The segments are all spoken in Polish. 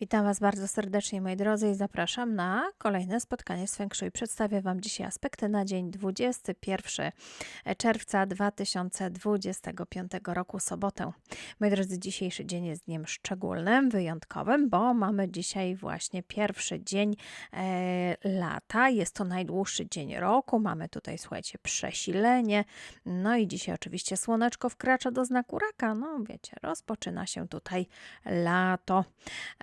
Witam Was bardzo serdecznie, moi drodzy, i zapraszam na kolejne spotkanie z Feng Shui. Przedstawię Wam dzisiaj aspekty na dzień 21 czerwca 2025 roku, sobotę. Moi drodzy, dzisiejszy dzień jest dniem szczególnym, wyjątkowym, bo mamy dzisiaj właśnie pierwszy dzień e, lata. Jest to najdłuższy dzień roku. Mamy tutaj, słuchajcie, przesilenie. No i dzisiaj oczywiście słoneczko wkracza do znaku raka. No wiecie, rozpoczyna się tutaj lato.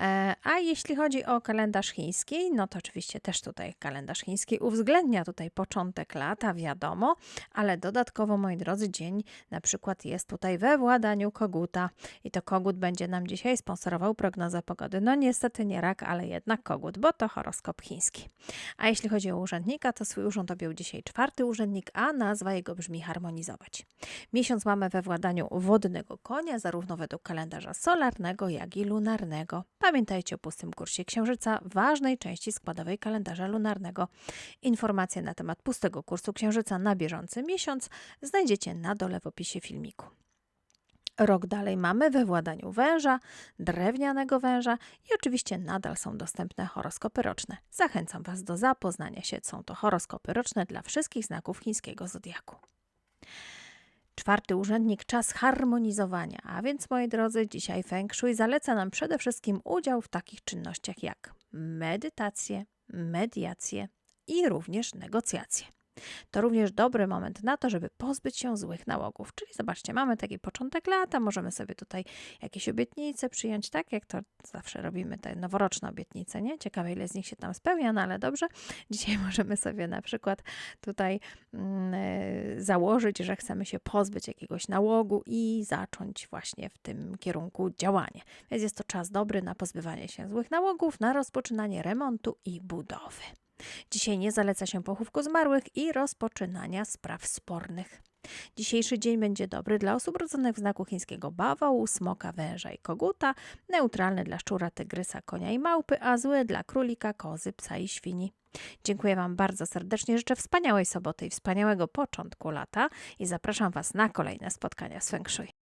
E, a jeśli chodzi o kalendarz chiński, no to oczywiście też tutaj kalendarz chiński uwzględnia tutaj początek lata, wiadomo, ale dodatkowo, moi drodzy, dzień na przykład jest tutaj we władaniu koguta i to kogut będzie nam dzisiaj sponsorował prognozę pogody. No niestety nie rak, ale jednak kogut, bo to horoskop chiński. A jeśli chodzi o urzędnika, to swój urząd objął dzisiaj czwarty urzędnik, a nazwa jego brzmi harmonizować. Miesiąc mamy we władaniu wodnego konia, zarówno według kalendarza solarnego, jak i lunarnego. Pamiętajcie o pustym kursie księżyca, ważnej części składowej kalendarza lunarnego. Informacje na temat pustego kursu księżyca na bieżący miesiąc znajdziecie na dole w opisie filmiku. Rok dalej mamy we władaniu węża, drewnianego węża i oczywiście nadal są dostępne horoskopy roczne. Zachęcam Was do zapoznania się. Są to horoskopy roczne dla wszystkich znaków chińskiego zodiaku. Czwarty urzędnik czas harmonizowania, a więc moi drodzy, dzisiaj Feng Shui zaleca nam przede wszystkim udział w takich czynnościach jak medytacje, mediacje i również negocjacje. To również dobry moment na to, żeby pozbyć się złych nałogów. Czyli zobaczcie, mamy taki początek lata, możemy sobie tutaj jakieś obietnice przyjąć, tak jak to zawsze robimy, te noworoczne obietnice, nie? Ciekawe, ile z nich się tam spełnia, no ale dobrze. Dzisiaj możemy sobie na przykład tutaj mm, e, założyć, że chcemy się pozbyć jakiegoś nałogu i zacząć właśnie w tym kierunku działanie. Więc jest to czas dobry na pozbywanie się złych nałogów, na rozpoczynanie remontu i budowy. Dzisiaj nie zaleca się pochówku zmarłych i rozpoczynania spraw spornych. Dzisiejszy dzień będzie dobry dla osób rodzonych w znaku chińskiego bawału, smoka, węża i koguta, neutralny dla szczura, tygrysa, konia i małpy, a zły dla królika, kozy, psa i świni. Dziękuję Wam bardzo serdecznie, życzę wspaniałej soboty i wspaniałego początku lata i zapraszam Was na kolejne spotkania z Feng Shui.